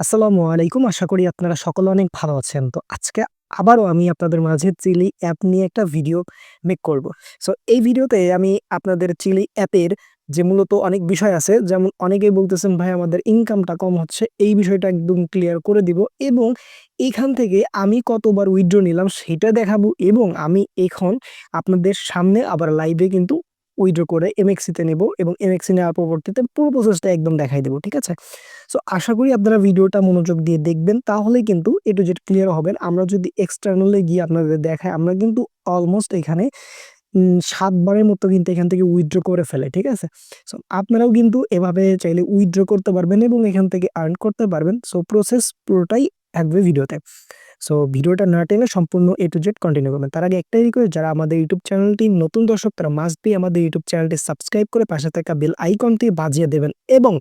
আসসালামু আলাইকুম। আশা করি আপনারা সকলে অনেক ভালো আছেন। তো আজকে আবারও আমি আপনাদের মাঝে চিলি অ্যাপ নিয়ে একটা ভিডিও মেক করব। সো এই ভিডিওতে আমি আপনাদের চিলি অ্যাপের যে মূলত অনেক বিষয় আছে, যেমন অনেকেই বলতেছেন, ভাই, আমাদের ইনকামটা কম হচ্ছে এই বিষয়টা একদম ক্লিয়ার করে দিব এবং এখান থেকে আমি কতবার উইথড্র নিলাম সেটা দেখাবো এবং আমি এখন আপনাদের সামনে আবার লাইভে কিন্তু উইথড্র করে এমএক্সিতে নেব এবং এমএক্সি নেওয়ার পরবর্তীতে পুরো প্রসেসটা একদম দেখাই দেবো, ঠিক আছে? সো আশা করি আপনারা ভিডিওটা মনোযোগ দিয়ে দেখবেন। তাহলে কিন্তু এটু টু জেড ক্লিয়ার হবেন। আমরা যদি এক্সটার্নালে গিয়ে আপনাদের দেখাই, আমরা কিন্তু অলমোস্ট এখানে সাতবারের মতো কিন্তু এখান থেকে উইথড্র করে ফেলে, ঠিক আছে? সো আপনারাও কিন্তু এভাবে চাইলে উইথড্র করতে পারবেন এবং এখান থেকে আর্ন করতে পারবেন। সো প্রসেস পুরোটাই থাকবে ভিডিওতে। সো ভিডিওটা না টেনে সম্পূর্ণ এ টু জেড কন্টিনিউ করবেন। তার আগে একটাই রিকোয়েস্ট যারা আমাদের ইউটিউব চ্যানেলটি নতুন দর্শক, তারা মাস্ট বি আমাদের ইউটিউব চ্যানেলটি সাবস্ক্রাইব করে পাশে থাকা বেল আইকনটি বাজিয়ে দেবেন এবং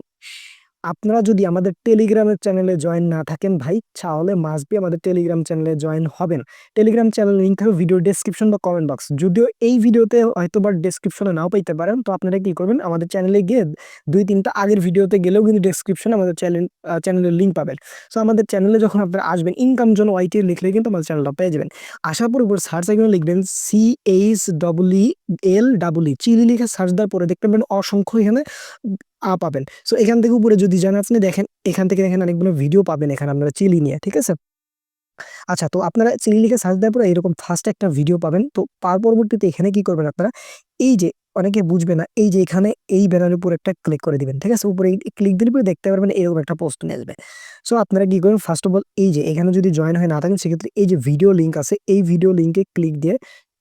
আপনারা যদি আমাদের টেলিগ্রামের চ্যানেলে জয়েন না থাকেন ভাই, তাহলে মাস্ট বি আমাদের টেলিগ্রাম চ্যানেলে জয়েন হবেন। টেলিগ্রাম চ্যানেল লিঙ্ক থাকবে ভিডিও ডেসক্রিপশন বা কমেন্ট বক্স যদিও এই ভিডিওতে হয়তো বা ডেসক্রিপশনে নাও পাইতে পারেন, তো আপনারা কি করবেন, আমাদের চ্যানেলে গিয়ে দুই তিনটা আগের ভিডিওতে গেলেও কিন্তু ডেসক্রিপশনে আমাদের চ্যানেল চ্যানেলের লিঙ্ক পাবেন। সো আমাদের চ্যানেলে যখন আপনারা আসবেন ইনকাম জন্য ওয়াইটি লিখলে কিন্তু আমাদের চ্যানেলটা পেয়ে যাবেন। আসার পর উপর সার্চ আইকনে লিখবেন C H W L W chili লিখে সার্চ দেওয়ার পরে দেখতে পাবেন অসংখ্য এখানে আ পাবেন। সো এখান থেকে উপরে যদি যান, আপনি দেখেন, এখান থেকে দেখেন অনেকগুলো ভিডিও পাবেন এখানে আপনারা চিলি নিয়ে, ঠিক আছে? আচ্ছা তো আপনারা চিলি লিখে সার্চ দেওয়ার পরে এরকম ফার্স্ট একটা ভিডিও পাবেন। তো তার পরবর্তীতে এখানে কি করবেন আপনারা? এই যে, অনেকে বুঝবে না, এই যে এখানে এই ব্যানারের উপর একটা ক্লিক করে দিবেন, ঠিক আছে? উপরে ক্লিক দিলে পরে দেখতে পারবেন এরকম একটা পোস্ট নিয়ে আসবে। সো আপনারা কি করবেন? ফার্স্ট অফ অল এই যে, এখানে যদি জয়েন হয়ে না থাকেন, সেক্ষেত্রে এই যে ভিডিও লিঙ্ক আছে, এই ভিডিও লিঙ্কে ক্লিক দিয়ে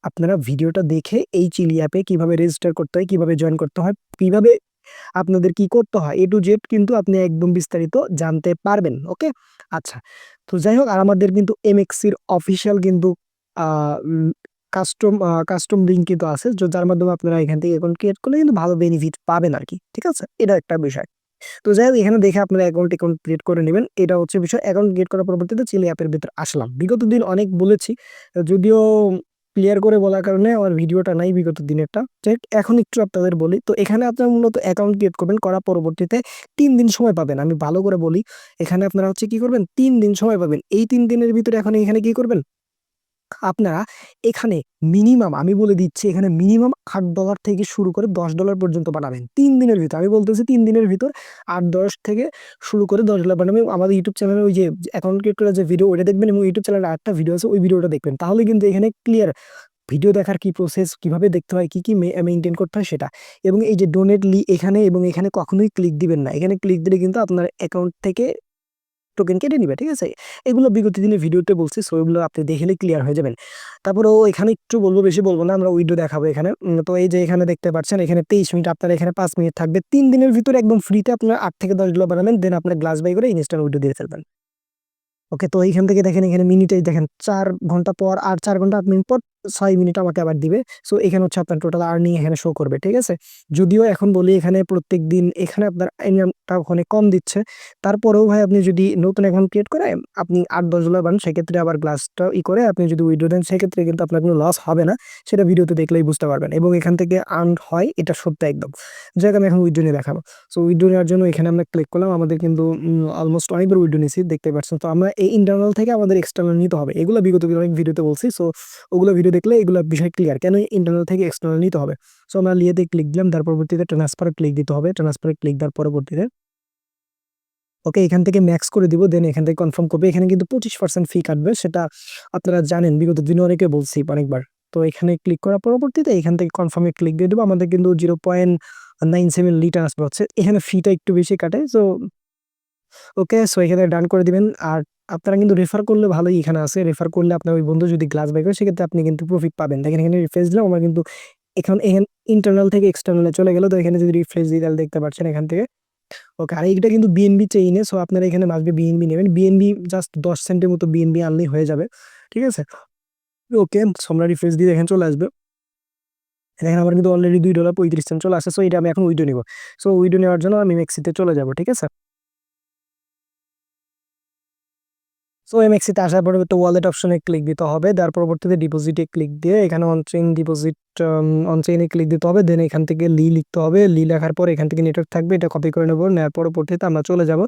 আপনারা ভিডিওটা দেখে এই চিলি অ্যাপে কীভাবে রেজিস্টার করতে হয়, কীভাবে জয়েন করতে হয়, কীভাবে আপনাদের কি করতে হয়? এ টু জেড কিন্তু আপনি একদম বিস্তারিত জানতে পারবেন, ওকে? আচ্ছা তো যাই হোক, আর আমাদের কিন্তু এমএক্সির অফিসিয়াল কিন্তু কাস্টম কাস্টম লিঙ্ক কিন্তু আছে যার মাধ্যমে আপনারা এখান থেকে অ্যাকাউন্ট ক্রিয়েট করলে কিন্তু ভালো বেনিফিট পাবেন আর কি, ঠিক আছে? এটা একটা বিষয়। তো যাই হোক, এখানে দেখে আপনারা অ্যাকাউন্ট অ্যাকাউন্ট ক্রিয়েট করে নেবেন। এটা হচ্ছে বিষয় অ্যাকাউন্ট ক্রিয়েট করার পরবর্তীতে চিলি অ্যাপের ভিতরে আসলাম। বিগত দিন অনেক বলেছি, যদিও ক্লিয়ার করে বলার কারণে আমার ভিডিওটা নাই বিগত দিনেরটা। ঠিক এখন একটু আপনাদের বলি, তো এখানে আপনারা মূলত অ্যাকাউন্ট ক্রিয়েট করবেন, করার পরবর্তীতে তিন দিন সময় পাবেন। আমি ভালো করে বলি, এখানে আপনারা হচ্ছে কি করবেন? তিন দিন সময় পাবেন। এই তিন দিনের ভিতরে এখন এখানে কি করবেন? আপনারা এখানে মিনিমাম আমি বলে দিচ্ছি এখানে মিনিমাম আট ডলার থেকে শুরু করে দশ ডলার পর্যন্ত বানাবেন। তিন দিনের ভিতর, আমি বলতেছি তিন দিনের ভিতর আট দশ থেকে শুরু করে দশ ডলার বানাবেন। আমাদের ইউটিউব চ্যানেলে ওই যে অ্যাকাউন্ট ক্রিয়েট করার যে ভিডিও ওইটা দেখবেন এবং ইউটিউব চ্যানেলে আটটা ভিডিও আছে, ওই ভিডিওটা দেখবেন। তাহলে কিন্তু এখানে ক্লিয়ার ভিডিও দেখার কি প্রসেস কীভাবে দেখতে হয়, কি কি মেনটেন করতে হয় সেটা। এবং এই যে ডোনেট লি এখানে এবং এখানে কখনোই ক্লিক দিবেন না। এখানে ক্লিক দিলে কিন্তু আপনার অ্যাকাউন্ট থেকে টোকেন কেটে নিবে, ঠিক আছে? এগুলো বিগত দিনের ভিডিওতে বলছি সো এগুলো আপনি দেখলে ক্লিয়ার হয়ে যাবেন। তারপরেও এখানে একটু বলব, বেশি বলব না, আমরা উইডিও দেখাবো এখানে। তো এই যে এখানে দেখতে পাচ্ছেন, এখানে তেইশ মিনিট, আপনার এখানে পাঁচ মিনিট থাকবে। তিন দিনের ভিতরে একদম ফ্রিতে আপনার আট থেকে দশ ডলার বানাবেন দেন আপনার গ্লাস বাই করে ইনস্ট্যান্ট উইডিও দিয়ে ফেলবেন। ওকে তো এইখান থেকে দেখেন, এখানে মিনিটে দেখেন, চার ঘণ্টা পর আর চার ঘণ্টা আট মিনিট পর ছয় মিনিট আমাকে আবার দিবে। সো এখানে হচ্ছে আপনার টোটাল আর্নিং এখানে শো করবে, ঠিক আছে? যদিও এখন বলি এখানে প্রত্যেক দিন এখানে আপনার ইনকামটা ওখানে কম দিচ্ছে। তারপরেও ভাই আপনি যদি নতুন অ্যাকাউন্ট ক্রিয়েট করে আপনি আট, দশ ডলার বান সেক্ষেত্রে আবার গ্লাসটা ই করে আপনি যদি উইডো দেন, সেক্ষেত্রে কিন্তু আপনার কোনো লস হবে না। সেটা ভিডিওতে দেখলেই বুঝতে পারবেন এবং এখান থেকে আর্ন হয় এটা সত্য একদম। যাক আমি এখন উইডো নিয়ে দেখাবো। সো উইডো নেওয়ার জন্য এখানে আমরা ক্লিক করলাম, আমাদের কিন্তু অলমোস্ট অনেকবার উইডো নিয়েছি দেখতে পাচ্ছেন। তো আমরা এই ইন্টারনাল থেকে আমাদের এক্সটার্নাল নিতে হবে। এগুলো বিগত অনেক ভিডিওতে বলছি। সো ওগুলো ভিডিও দেখলে এগুলো বিষয় ক্লিয়ার কেন ইন্টারনাল থেকে এক্সটার্নাল নিতে হবে? সো আমরা লিয়েতে ক্লিক দিলাম তার পরবর্তীতে ট্রান্সফারে ক্লিক দিতে হবে। ট্রান্সফারে ক্লিক দেওয়ার পরবর্তীতে ওকে এখান থেকে ম্যাক্স করে দিব দেন এখান থেকে কনফার্ম করবে। এখানে কিন্তু পঁচিশ পার্সেন্ট ফি কাটবে, সেটা আপনারা জানেন, বিগত দিনে অনেকে বলছি অনেকবার। তো এখানে ক্লিক করার পরবর্তীতে এখান থেকে কনফার্মে ক্লিক দিয়ে দেবো। আমাদের কিন্তু zero point nine seven litre আসবে হচ্ছে, এখানে ফিটা একটু বেশি কাটে। সো ওকে সো এখানে ডান করে দিবেন। আর আপনারা কিন্তু রেফার করলে ভালোই এখানে আছে। রেফার করলে আপনার ওই বন্ধু যদি গ্লাস বাই করে, সেক্ষেত্রে আপনি কিন্তু প্রফিট পাবেন। দেখেন, এখানে রিফ্রেশ দিলাম, আমার কিন্তু এখন এখানে ইন্টারনাল থেকে এক্সটার্নালে চলে গেল। তো এখানে যদি রিফ্রেশ দিই, তাহলে দেখতে পাচ্ছেন এখান থেকে। ওকে, আর এইটা কিন্তু বিএনবি চেইনে সো আপনারা এখানে মাসবে বিএনবি নেবেন। বিএনবি জাস্ট দশ সেন্টের মতো বিএনবি আনলেই হয়ে যাবে। ঠিক আছে? ওকে আমরা রিফ্রেশ দিয়ে এখানে চলে আসবে। দেখেন, আমার কিন্তু অলরেডি দুই ডলার পঁয়ত্রিশ সেন্ট চলে আসে সো এটা আমি এখন উইডো নিব। সো উইডো নেওয়ার জন্য আমি মেক্সিতে চলে যাব, ঠিক আছে? সো এমএক্সিতে আসার পরে তো ওয়ালেট অপশনে ক্লিক দিতে হবে। তার পরবর্তীতে ডিপোজিটে ক্লিক দিয়ে এখানে অনচেইন ডিপোজিট অনচেইনে ক্লিক দিতে হবে। দেন এখান থেকে লি লিখতে হবে। লি লেখার পর এখান থেকে নেটওয়ার্ক থাকবে। এটা কপি করে নেব। নেওয়ার পরবর্তীতে আমরা চলে যাব।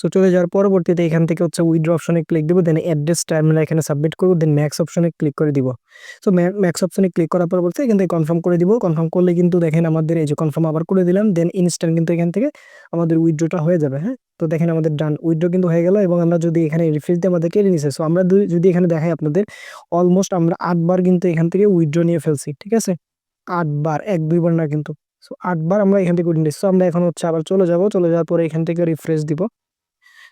সো চলে যাওয়ার পরবর্তীতে এখান থেকে হচ্ছে উইথড্র অপশনে ক্লিক দেবো। দেন অ্যাড্রেসটা আমরা এখানে সাবমিট করব। দেন ম্যাক্স অপশনে ক্লিক করে দিব। সো ম্যাক্স অপশনে ক্লিক করার পরবর্তীতে এখান থেকে কনফার্ম করে দিব। কনফার্ম করলে কিন্তু দেখেন আমাদের এই যে কনফার্ম আবার করে দিলাম। দেন ইনস্ট্যান্ট কিন্তু এখান থেকে আমাদের উইথড্রটা হয়ে যাবে হ্যাঁ? তো দেখেন আমাদের ডান উইড্রো কিন্তু হয়ে গেল এবং আমরা যদি এখানে রিফ্রেশ দিয়ে আমাদের কেটে নিছে। সো আমরা যদি এখানে দেখাই আপনাদের অলমোস্ট আমরা আটবার কিন্তু এখান থেকে উইথড্র নিয়ে ফেলছি, ঠিক আছে? আটবার এক দুইবার না কিন্তু। সো আটবার আমরা এখান থেকে উইথড্র নিচ্ছি সো আমরা এখন হচ্ছে আবার চলে যাব, চলে যাওয়ার পরে এখান থেকে রিফ্রেশ দিব।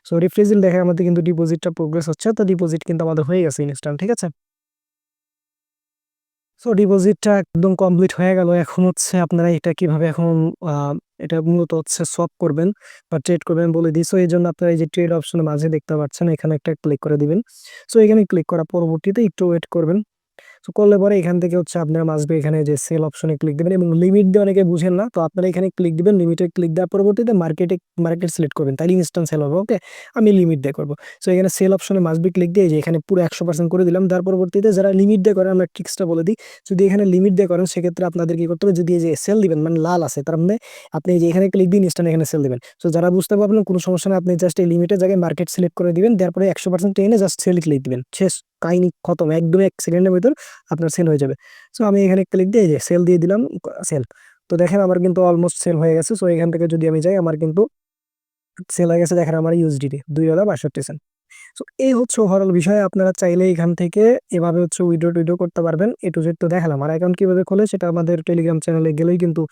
সো রিফ্রেশ দিলে দেখে আমাদের কিন্তু ডিপোজিটটা প্রোগ্রেস হচ্ছে, তো ডিপোজিট কিন্তু আমাদের হয়ে গেছে ইনস্ট্যান্ট ঠিক আছে? সো ডিপোজিটটা একদম কমপ্লিট হয়ে গেল। এখন হচ্ছে আপনারা এটা কীভাবে এখন এটা মূলত হচ্ছে সলভ করবেন বা ট্রেড করবেন বলে দিই। সো এই জন্য আপনারা এই যে ট্রেড অপশনের মাঝে দেখতে পাচ্ছেন, এখানে একটা ক্লিক করে দিবেন। সো এখানে ক্লিক করা পরবর্তীতে একটু ওয়েট করবেন। সো করলে পরে এখান থেকে হচ্ছে আপনার মাসবে এখানে যে সেল অপশনে ক্লিক দিবেন এবং লিমিট দিয়ে অনেকে বুঝেন না। তো আপনারা এখানে ক্লিক দিবেন লিমিটে ক্লিক দেওয়ার পরবর্তীতে মার্কেটে মার্কেট সিলেক্ট করবেন। তাহলে ইনস্ট্যান্ট সেল হবে ওকে আমি লিমিট দিয়ে করব। সো এখানে সেল অপশনে মাসবি ক্লিক দিয়ে যে এখানে পুরো একশো পার্সেন্ট করে দিলাম। তার পরবর্তীতে যারা লিমিট দিয়ে করেন, আমরা ট্রিক্সটা বলে দিই। যদি এখানে লিমিট দিয়ে করেন, সেক্ষেত্রে আপনাদের কি করতে হবে? যদি যে সেল দিবেন মানে লাল আছে, তার মানে আপনি যে এখানে ক্লিক দিন ইনস্ট্যান্ট এখানে সেল দিবেন। সো যারা বুঝতে পারবেন কোনো সমস্যা নেই, আপনি জাস্ট এই লিমিটের জায়গায় মার্কেট সিলেক্ট করে দিবেন। তারপরে একশো পার্সেন্ট টেনে জাস্ট সেল ক্লিক দিবেন। শেষ। কাহিনি খতম একদম এক সেকেন্ডের ভিতর আপনার সেল হয়ে যাবে। সো আমি এখানে ক্লিক দিয়ে যে সেল দিয়ে দিলাম সেল তো দেখেন আমার কিন্তু অলমোস্ট সেল হয়ে গেছে। সো এখান থেকে যদি আমি যাই, আমার কিন্তু সেল হয়ে গেছে, দেখেন আমার ইউএসডিটি দুই হাজার বাষট্টি সেন্ট সো এই হচ্ছে ওভারঅল বিষয়। আপনারা চাইলে এখান থেকে এভাবে হচ্ছে উইড্রো টুইড্রো করতে পারবেন। এ টু জেড তো দেখালাম। আর অ্যাকাউন্ট কীভাবে খোলে, সেটা আমাদের টেলিগ্রাম চ্যানেলে গেলেই কিন্তু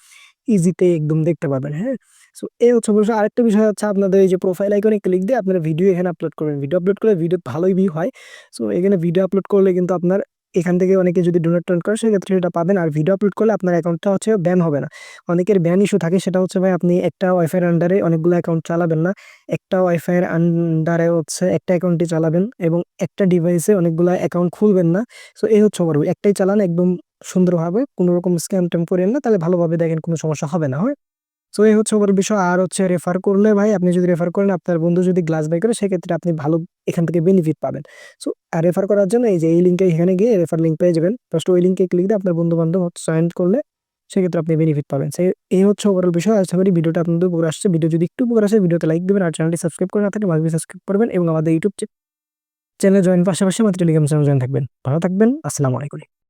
ইজিতে একদম দেখতে পাবেন হ্যাঁ? সো এই হচ্ছে বিষয় আরেকটা বিষয় হচ্ছে আপনাদের এই যে প্রোফাইল আইকনে ক্লিক দিয়ে আপনারা ভিডিও এখানে আপলোড করবেন। ভিডিও আপলোড করলে ভিডিও ভালোই ভিউ হয়। সো এখানে ভিডিও আপলোড করলে কিন্তু আপনার এখান থেকে অনেকে যদি ডোনেট টোনেট করে, সেক্ষেত্রে সেটা পাবেন। আর ভিডিও আপলোড করলে আপনার অ্যাকাউন্টটা হচ্ছে ব্যান হবে না। অনেকের ব্যান ইস্যু থাকে, সেটা হচ্ছে ভাই আপনি একটা ওয়াইফাইয়ের আন্ডারে অনেকগুলো অ্যাকাউন্ট চালাবেন না। একটা ওয়াইফাইয়ের আন্ডারে হচ্ছে একটা অ্যাকাউন্টই চালাবেন এবং একটা ডিভাইসে অনেকগুলো অ্যাকাউন্ট খুলবেন না। সো এই হচ্ছে ওভার একটাই চালান, একদম সুন্দরভাবে কোনো রকম স্ক্যাম ট্যাম করেন না, তাহলে ভালোভাবে দেখেন কোনো সমস্যা হবে না, হয়? সো এই হচ্ছে ওভার বিষয়। আর হচ্ছে রেফার করলে ভাই, আপনি যদি রেফার করেন, আপনার বন্ধু যদি গ্লাস বাই করে, সেক্ষেত্রে আপনি ভালো এখান থেকে বেনিফিট পাবেন। সো আর রেফার করার জন্য এই যে এই লিঙ্কে এখানে গিয়ে রেফার লিঙ্ক পেয়ে যাবেন। ফার্স্ট ওই লিঙ্কে ক্লিক দিয়ে আপনার বন্ধু বান্ধব জয়েন করলে, সেক্ষেত্রে আপনি বেনিফিট পাবেন। সেই এই হচ্ছে ওভারঅল বিষয়। আশা করি ভিডিওটা আপনাদের উপর আসছে। ভিডিও যদি একটু উপর আসে, ভিডিওতে লাইক দেবেন আর চ্যানেলটি সাবস্ক্রাইব করে না থাকলে মাঝে সাবস্ক্রাইব করবেন এবং আমাদের ইউটিউব চ্যানেলে জয়েন পাশাপাশি আমাদের টেলিগ্রাম চ্যানেল জয়েন থাকবেন। ভালো থাকবেন। আসসালামু আলাইকুম।